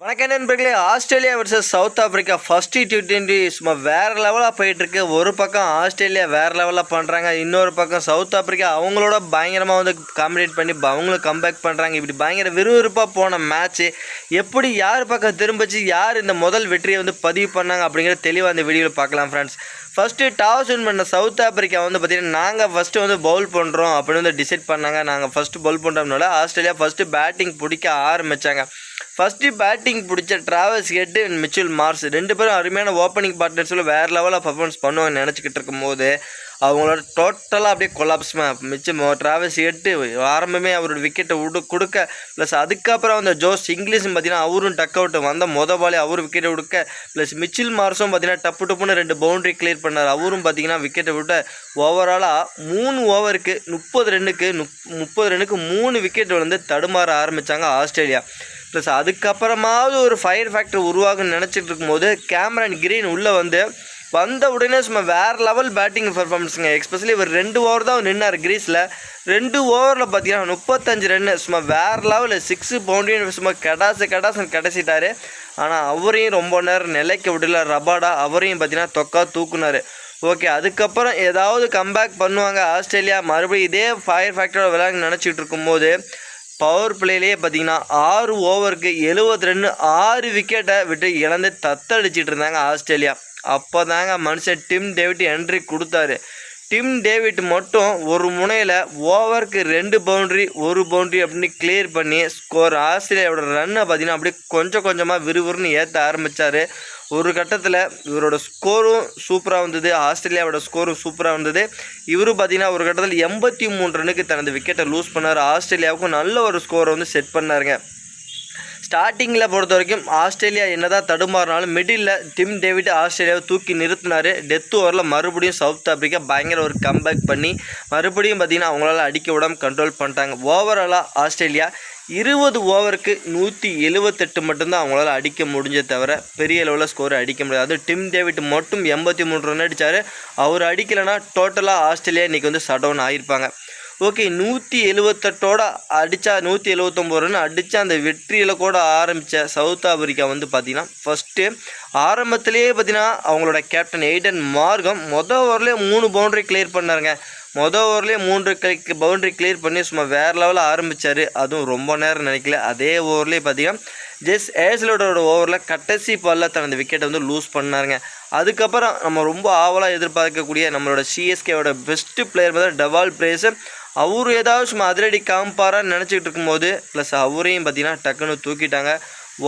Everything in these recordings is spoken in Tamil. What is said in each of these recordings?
வணக்கம் நண்பர்களே Australia versus South Africa. First T twenty சும்மா வேறு லெவலாக போயிட்டுருக்கு. ஒரு பக்கம் ஆஸ்திரேலியா வேறு லெவலாக பண்ணுறாங்க இன்னொரு பக்கம் சவுத் ஆப்பிரிக்கா அவங்களோட பயங்கரமாக வந்து காம்படேட் பண்ணி அவங்களும் கம்பேக் பண்ணுறாங்க இப்படி பயங்கர விறுவிறுப்பாக போன மேட்ச்சு எப்படி யார் பக்கம் திரும்பிச்சு யார் இந்த முதல் வெற்றியை வந்து பதிவு பண்ணாங்க அப்படிங்கிற தெளிவாக அந்த வீடியோவில் பார்க்கலாம் ஃப்ரெண்ட்ஸ் ஃபஸ்ட்டு டாஸ் வின் பண்ண சவுத் ஆப்பிரிக்கா வந்து பார்த்திங்கன்னா நாங்கள் ஃபஸ்ட்டு வந்து பவுல் பண்ணுறோம் அப்படின்னு வந்து டிசைட் பண்ணாங்க. நாங்கள் ஃபஸ்ட்டு பவுல் பண்ணுறோம்னால ஆஸ்திரேலியா ஃபஸ்ட்டு பேட்டிங் பிடிக்க ஆரம்பித்தாங்க ஃபஸ்ட்டு பேட்டிங் பிடிச்ச டிராவல்ஸ் கெட்டு மிச்சுவல் மார்ஸ் ரெண்டு பேரும் அருமையான ஓப்பனிங் பார்ட்னர்ஸில் வேறு லெவலில் பர்ஃபார்மன்ஸ் பண்ணுவாங்க நினச்சிக்கிட்டு இருக்கும்போது அவங்களோட டோட்டலாக அப்படியே கொலாப்ஸ்மே மிச்சம் டிராவல்ஸ் எட்டு ஆரம்பமே அவரோட விக்கெட்டை விடு கொடுக்க. ப்ளஸ் அதுக்கப்புறம் அந்த ஜோஸ் இங்கிலீஷும் பார்த்தீங்கன்னா அவரும் டக் அவுட் வந்த மொத பாலே அவரும் விக்கெட்டை கொடுக்க ப்ளஸ் மிச்சில் மார்ஸும் பார்த்தீங்கன்னா டப்பு டப்புன்னு ரெண்டு பவுண்டரி கிளியர் பண்ணார். அவரும் பார்த்தீங்கன்னா விக்கெட்டை விட்ட ஓவராலாக மூணு ஓவருக்கு முப்பது ரன்னுக்கு முப் முப்பது ரன்னுக்கு மூணு விக்கெட் வந்து தடுமாற ஆரம்பித்தாங்க ஆஸ்திரேலியா. ப்ளஸ் அதுக்கப்புறமாவது ஒரு ஃபயர் ஃபேக்டர் உருவாகுன்னு நினச்சிட்டு இருக்கும்போது கேமரன் கிரீன் உள்ளே வந்து வந்த உடனே சும்மா வேறு லெவல் பேட்டிங் பர்ஃபார்மன்ஸுங்க எக்ஸ்பெஷலி இவர் ரெண்டு ஓவர் தான் நின்னார் கிரீஸில் ரெண்டு ஓவரில் பார்த்தீங்கன்னா முப்பத்தஞ்சு ரன்னு சும்மா வேறு லெவல் சிக்ஸு பவுண்டரி சும்மா கடாசு கடாசுன்னு கிடச்சிட்டார் ஆனால் அவரையும் ரொம்ப நேரம் நிலைக்க விடல. ரபாடா அவரையும் பார்த்தீங்கன்னா தொக்கா தூக்குனாரு. ஓகே அதுக்கப்புறம் ஏதாவது கம்பேக் பண்ணுவாங்க ஆஸ்திரேலியா. மறுபடியும் இதே ஃபயர் ஃபேக்டரோட விளையாட நினச்சிட்டு இருக்கும்போது பவர் பிளேலேயே பார்த்தீங்கன்னா ஆறு ஓவருக்கு எழுபது ரன்னு ஆறு விக்கெட்டை விட்டு இழந்து தத்தடிச்சிட்டு இருந்தாங்க ஆஸ்திரேலியா. அப்போ தாங்க மனுஷன் டிம் டேவிட் என்ட்ரி கொடுத்தாரு. டிம் டேவிட் மட்டும் ஒரு முனையில் ஓவருக்கு ரெண்டு பவுண்டரி ஒரு பவுண்டரி அப்படின்னு கிளியர் பண்ணி ஸ்கோர் ஆஸ்திரேலியாவோட ரன்னை பார்த்தீங்கன்னா அப்படியே கொஞ்சம் கொஞ்சமாக விறுவிறுன்னு ஏற்ற ஆரம்பித்தார் ஒரு கட்டத்தில் இவரோட ஸ்கோரும் சூப்பராக வந்தது ஆஸ்திரேலியாவோட ஸ்கோரும் சூப்பராக வந்தது. இவரும் பார்த்தீங்கன்னா ஒரு கட்டத்தில் எண்பத்தி மூணு ரன்னுக்கு தனது விக்கெட்டை லூஸ் பண்ணார். ஆஸ்திரேலியாவுக்கும் நல்ல ஒரு ஸ்கோரை வந்து செட் பண்ணாருங்க. ஸ்டார்டிங்கில் பொறுத்த வரைக்கும் ஆஸ்திரேலியா என்னதான் தடுமாறினாலும் மிடில் டிம் டேவிட் ஆஸ்திரேலியாவை தூக்கி நிறுத்தினார். டெத் ஓவரில் மறுபடியும் சவுத் ஆப்பிரிக்கா பயங்கர ஒரு கம்பேக் பண்ணி மறுபடியும் பார்த்திங்கன்னா அவங்களால அடிக்க விடாம கண்ட்ரோல் பண்ணிட்டாங்க. ஓவராலாக ஆஸ்திரேலியா இருபது ஓவருக்கு நூற்றி எழுவத்தெட்டு மட்டும்தான் அவங்களால அடிக்க முடிஞ்ச தவிர பெரிய லெவலில் ஸ்கோர் அடிக்க முடியாது. அது டிம் டேவிட் மட்டும் எண்பத்தி மூணு ரன் அடித்தார் அவர் அடிக்கலைன்னா டோட்டலாக ஆஸ்திரேலியா இன்றைக்கி வந்து சடவுன் டவுன் ஆகியிருப்பாங்க ஓகே நூற்றி எழுவத்தெட்டோட அடித்தா நூற்றி எழுவத்தொம்போது ரன் அடித்தா அந்த வெற்றியில் கூட ஆரம்பித்த சவுத் ஆப்பிரிக்கா வந்து பார்த்திங்கன்னா ஃபஸ்ட்டு ஆரம்பத்திலேயே பார்த்தீங்கன்னா அவங்களோட கேப்டன் எய்டன் மார்க்கம் மொதல் ஓவர்லேயே மூணு பவுண்டரி கிளியர் பண்ணாருங்க. மொதல் ஓவர்லேயே மூன்று பவுண்டரி கிளியர் பண்ணி சும்மா வேறு லெவலில் ஆரம்பித்தார் அதுவும் ரொம்ப நேரம் நினைக்கல. அதே ஓவர்லேயே பார்த்தீங்கன்னா ஜெஸ் ஏஸ்லோடோட ஓவரில் கடைசி பாலில் தனது விக்கெட்டை வந்து லூஸ் பண்ணாருங்க. அதுக்கப்புறம் நம்ம ரொம்ப ஆவலாக எதிர்பார்க்கக்கூடிய நம்மளோட சிஎஸ்கேவோட பெஸ்ட்டு பிளேயர் பார்த்தா டவால் பிரேஸு. அவர் ஏதாவது சும்மா அதிரடி காமிப்பாரான்னு நினச்சிக்கிட்டு இருக்கும்போது ப்ளஸ் அவரையும் பார்த்தீங்கன்னா டக்குன்னு தூக்கிட்டாங்க.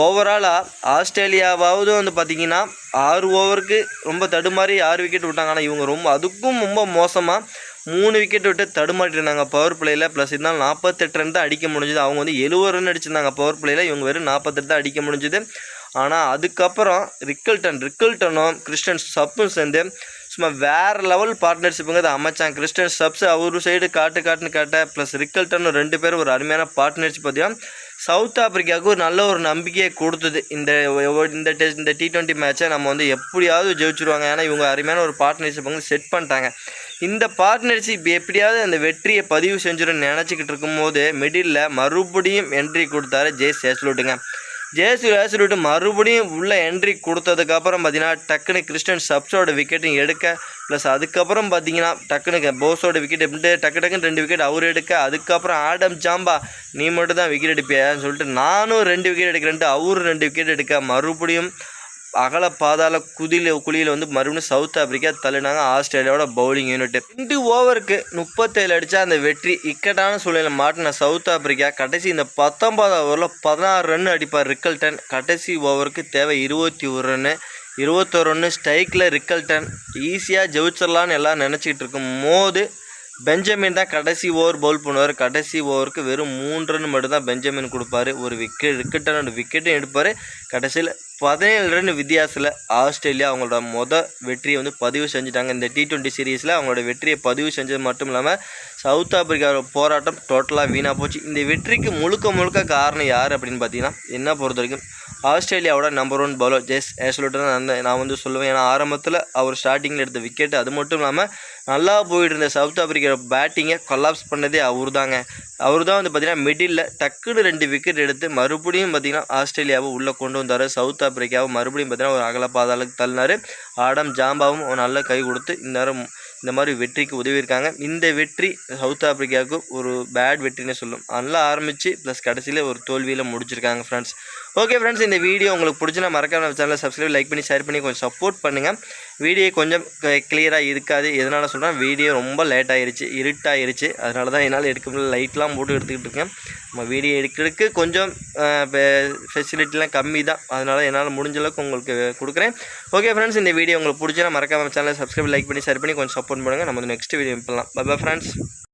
ஓவராலாக ஆஸ்திரேலியாவாவது வந்து பார்த்தீங்கன்னா ஆறு ஓவருக்கு ரொம்ப தடுமாறி ஆறு விக்கெட் விட்டாங்க. ஆனால் இவங்க ரொம்ப அதுக்கும் ரொம்ப மோசமாக மூணு விக்கெட் விட்டு தடுமாட்டிருந்தாங்க பவர் பிளேயில் ப்ளஸ் இருந்தாலும் நாற்பத்தெட்டு ரன் தான் அடிக்க முடிஞ்சுது. அவங்க வந்து எழுபது ரன் அடிச்சிருந்தாங்க பவர் பிளேயில் இவங்க வெறும் நாற்பத்தெட்டு தான் அடிக்க முடிஞ்சுது. ஆனால் அதுக்கப்புறம் ரிக்கல்டன் ரிக்கல்டனும் கிறிஸ்டன் சப்பும் சேர்ந்து சும்மா வேறு லெவல் பார்ட்னர்ஷிப்புங்க அதை அமைச்சாங்க. கிறிஸ்டன் சப்ஸ் அவர் சைடு காட்டு காட்டுன்னு காட்ட ப்ளஸ் ரிக்கல்டன் ரெண்டு பேரும் ஒரு அருமையான பார்ட்னர்ஷிப் பார்த்தீங்கன்னா சவுத் ஆப்பிரிக்காவுக்கு ஒரு நல்ல ஒரு நம்பிக்கையை கொடுத்தது. இந்த இந்த டெஸ்ட் இந்த டி ட்வெண்ட்டி மேட்ச்சை நம்ம வந்து எப்படியாவது ஜெயிச்சிருவாங்க. ஏன்னா இவங்க அருமையான ஒரு பார்ட்னர்ஷிப் வந்து செட் பண்ணிட்டாங்க. இந்த பார்ட்னர்ஷிப் எப்படியாவது அந்த வெற்றியை பதிவு செஞ்சிடும் நினச்சிக்கிட்டு இருக்கும்போது மிடில் மறுபடியும் என்ட்ரி கொடுத்தாரு ஜே சேஸ்லோட்டுங்க. ஜேசு சொல்லிட்டு மறுபடியும் உள்ளே என்ட்ரி கொடுத்ததுக்கப்புறம் பார்த்தீங்கன்னா டக்குனு கிறிஸ்டன் சப்ஸோட விக்கெட்டும் எடுக்க. ப்ளஸ் அதுக்கப்புறம் பார்த்தீங்கன்னா டக்குனு போஸோட விக்கெட் எப்படி டக்கு டக்குன்னு ரெண்டு விக்கெட் அவர் எடுக்க. அதுக்கப்புறம் ஆடம் ஜாம்பா நீ மட்டும் தான் விக்கெட் எடுப்பியான்னு சொல்லிட்டு நானும் ரெண்டு விக்கெட் எடுக்கிறேன்ட்டு அவரும் ரெண்டு விக்கெட் எடுக்க. மறுபடியும் அகல பாதாள குதியில் குழியில் வந்து மறுபடியும் சவுத் ஆப்பிரிக்கா தள்ளினாங்க. ஆஸ்திரேலியாவோட பவுலிங் யூனிட் ரெண்டு ஓவருக்கு முப்பத்தேழு அடித்தா அந்த வெற்றி இக்கட்டான சூழலில் மாட்டின சவுத் ஆப்பிரிக்கா கடைசி இந்த பத்தொன்பதாம் ஓவரில் பதினாறு ரன் அடிப்பார் ரிக்கல்டன். கடைசி ஓவருக்கு தேவை இருபத்தி ஒரு ரன்னு இருபத்தொரு ரன்னு ஸ்ட்ரைக்கில் ரிக்கல்டன். ஈஸியாக ஜெயிச்சிடலான்னு எல்லாம் நினச்சிக்கிட்டு இருக்கும் போது பெஞ்சமின் தான் கடைசி ஓவர் பவுல் பண்ணுவார். கடைசி ஓவருக்கு வெறும் மூன்று ரன் மட்டும்தான் பெஞ்சமின் கொடுப்பாரு. ஒரு விக்கெட் விக்கெட்டான விக்கெட்டும் எடுப்பார். கடைசியில் பதினேழு ரன் வித்தியாசத்தில் ஆஸ்திரேலியா அவங்களோட மொத வெற்றியை வந்து பதிவு செஞ்சுட்டாங்க. இந்த டி டுவெண்ட்டி சீரீஸில் அவங்களோட வெற்றியை பதிவு செஞ்சது மட்டும் இல்லாமல் சவுத் ஆப்பிரிக்காவோட போராட்டம் டோட்டலாக வீணாக போச்சு. இந்த வெற்றிக்கு முழுக்க முழுக்க காரணம் யார் அப்படின்னு பார்த்தீங்கன்னா என்ன பொறுத்த வரைக்கும் ஆஸ்திரேலியாவோட number one bowler Josh Hazlewood நான் நான் வந்து சொல்லுவேன். ஏன்னா ஆரம்பத்தில் அவர் ஸ்டார்டிங்கில் எடுத்த விக்கெட் அது மட்டும் இல்லாமல் நல்லா போயிட்டு இருந்த சவுத் ஆப்பிரிக்கா பேட்டிங்கை கொலாப்ஸ் பண்ணதே அவர் தாங்க அவர் தான் வந்து பார்த்திங்கன்னா மிடில் டக்குன்னு ரெண்டு விக்கெட் எடுத்து மறுபடியும் பார்த்திங்கன்னா ஆஸ்திரேலியாவை உள்ளே கொண்டு வந்தார். சவுத் ஆப்பிரிக்காவை மறுபடியும் பார்த்திங்கன்னா ஒரு அகலப்பாதாளுக்கு தள்ளினார். ஆடம் ஜாம்பாவும் ஒரு நல்ல கை கொடுத்து இந்நேரம் இந்த மாதிரி வெற்றிக்கு உதவியிருக்காங்க. இந்த வெற்றி சவுத் ஆப்பிரிக்காவுக்கு ஒரு பேட் வெற்றினே சொல்லும். நல்லா ஆரம்பித்து ப்ளஸ் கடைசியில் ஒரு தோல்வியில் முடிச்சிருக்காங்க ஃப்ரெண்ட்ஸ் ஓகே ஃப்ரெண்ட்ஸ் இந்த வீடியோ உங்களுக்கு பிடிச்சினா மறக்காம சேனலை சப்ஸ்கிரைப் லைக் பண்ணி ஷேர் பண்ணி கொஞ்சம் சப்போர்ட் பண்ணுங்கள் வீடியோ கொஞ்சம் கிளியராக இருக்காது. எதனால் சொல்கிறேன் வீடியோ ரொம்ப லேட் ஆயிருச்சு இருட்டாயிருச்சு. அதனால தான் என்னால் எடுக்க முடியல. லைட்லாம் போட்டு எடுத்துக்கிட்டு இருக்கேன். நம்ம வீடியோ எடுக்கிறதுக்கு கொஞ்சம் ஃபெசிலிட்டிலாம் கம்மி தான். அதனால் என்னால் முடிஞ்ச அளவுக்கு உங்களுக்கு கொடுக்குறேன். ஓகே ஃப்ரெண்ட்ஸ் இந்த வீடியோ உங்களுக்கு பிடிச்சினா மறக்காம சேனலை சப்ஸ்கிரைப் லைக் பண்ணி ஷேர் பண்ணி கொஞ்சம் சப்போர்ட் பண்ணுங்கள் நம்ம நெக்ஸ்ட் வீடியோ பண்ணலாம் பை ஃப்ரெண்ட்ஸ்